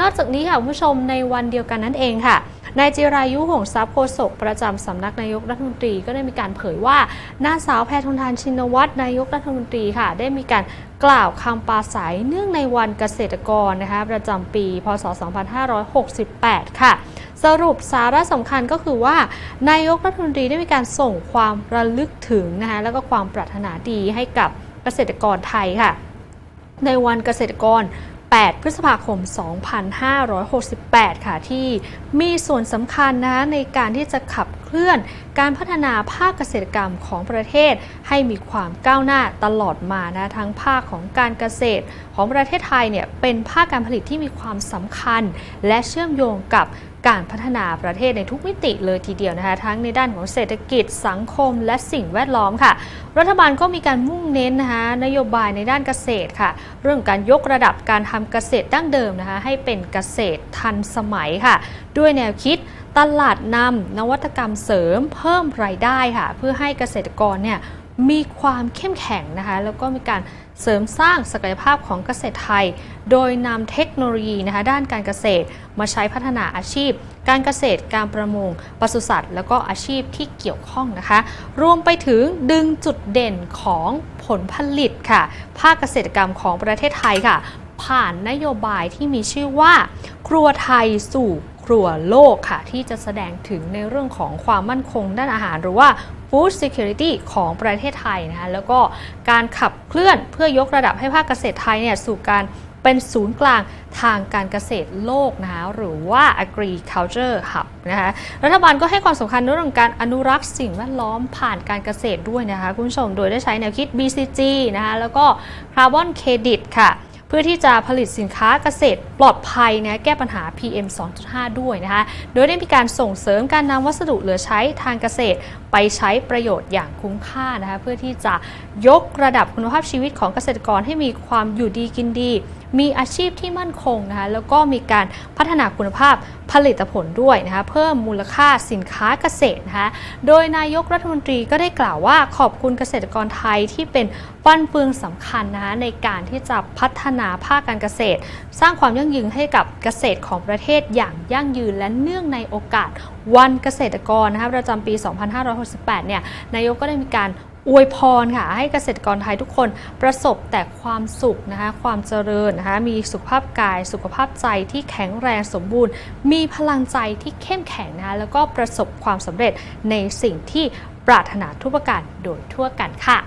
นอกจากนี้ค่ะคุณผู้ชมในวันเดียวกันนั่นเองค่ะนายจิรายุหงทรัพย์โฆษกประจำสำนักนายกรัฐมนตรีก็ได้มีการเผยว่า นางสาวแพทองทานชินวัตรนายกรัฐมนตรีค่ะ ได้มีการกล่าวคำปราศัยเนื่องในวันเกษตรกรนะคะประจำปี พศ 2568 ค่ะ สรุปสาระสำคัญก็คือว่า นายกรัฐมนตรีได้มีการส่งความระลึกถึงนะคะแล้วก็ความปรารถนาดีให้กับเกษตรกรไทยค่ะ ในวันเกษตรกร 8 พฤษภาคม 2568 ค่ะ ที่มีส่วนสำคัญนะในการที่จะขับเคลื่อนการพัฒนาภาคเกษตรกรรมของประเทศ ให้มีความก้าวหน้าตลอดมานะทั้งภาคของการเกษตรของประเทศไทยเนี่ยเป็นภาคการผลิตที่มีความสำคัญ และเชื่อมโยงกับ การพัฒนาประเทศในทุกมิติเลยทีเดียวนะคะ ทั้งในด้านของเศรษฐกิจสังคมและสิ่งแวดล้อมค่ะ รัฐบาลก็มีการมุ่งเน้นนะคะนโยบายในด้านเกษตรค่ะ เรื่องการยกระดับการทำเกษตรดั้งเดิมนะคะ ให้เป็นเกษตรทันสมัยค่ะ ด้วยแนวคิดตลาดนำนวัตกรรมเสริมเพิ่มรายได้ค่ะ เพื่อให้เกษตรกรเนี่ย มีความเข้มแข็งนะคะแล้วก็มีการเสริมสร้างศักยภาพของเกษตรไทย โดยนำเทคโนโลยีนะคะด้านการเกษตรมาใช้พัฒนาอาชีพ การเกษตรการประมงปศุสัตว์ แล้วก็อาชีพที่เกี่ยวข้องนะคะ รวมไปถึงดึงจุดเด่นของผลผลิตค่ะ ภาคเกษตรกรรมของประเทศไทยค่ะ ผ่านนโยบายที่มีชื่อว่า ครัวไทยสู่ครัวโลกค่ะ ที่จะแสดงถึงในเรื่องของความมั่นคงด้านอาหารหรือว่า Food Security ของประเทศไทยนะคะแล้วก็การขับเคลื่อนเพื่อยกระดับให้ภาคเกษตรไทยเนี่ยสู่การเป็นศูนย์กลางทางการเกษตรโลกนะคะหรือว่า Agriculture Hub นะคะรัฐบาลก็ให้ความสำคัญเรื่องการอนุรักษ์สิ่งแวดล้อมผ่านการเกษตรด้วยนะคะคุณผู้ชมโดยได้ใช้แนวคิด BCG นะคะแล้วก็ Carbon Credit ค่ะ เพื่อที่จะผลิตสินค้าเกษตรปลอดภัยนะแก้ปัญหา PM 2.5 ด้วยนะคะ โดยได้มีการส่งเสริมการนำวัสดุเหลือใช้ทางเกษตร ไปใช้ประโยชน์อย่างคุ้มค่านะคะเพื่อที่จะยกระดับคุณภาพชีวิตของเกษตรกรให้มีความอยู่ดีกินดี มีอาชีพที่มั่นคงนะคะแล้วก็มีการพัฒนาคุณภาพผลิตผลด้วยนะคะเพิ่มมูลค่าสินค้าเกษตรนะคะโดยนายกรัฐมนตรีก็ได้กล่าวว่าขอบคุณเกษตรกรไทยที่เป็นฟันเฟืองสำคัญนะคะในการที่จะพัฒนนาภาคการเกษตร สร้างความยั่งยืนให้กับเกษตรของประเทศอย่างยั่งยืนและเนื่องในโอกาสวันเกษตรกรนะคะประจำปี 2568 เนี่ยนายกก็ได้มีการอวยพรค่ะให้เกษตรกรไทยทุกคนประสบแต่ความสุขนะคะความเจริญนะคะมีสุขภาพกาย สุขภาพใจที่แข็งแรงสมบูรณ์ มีพลังใจที่เข้มแข็งนะคะแล้วก็ประสบความสำเร็จในสิ่งที่ปรารถนาทุกประการโดยทั่วกันค่ะ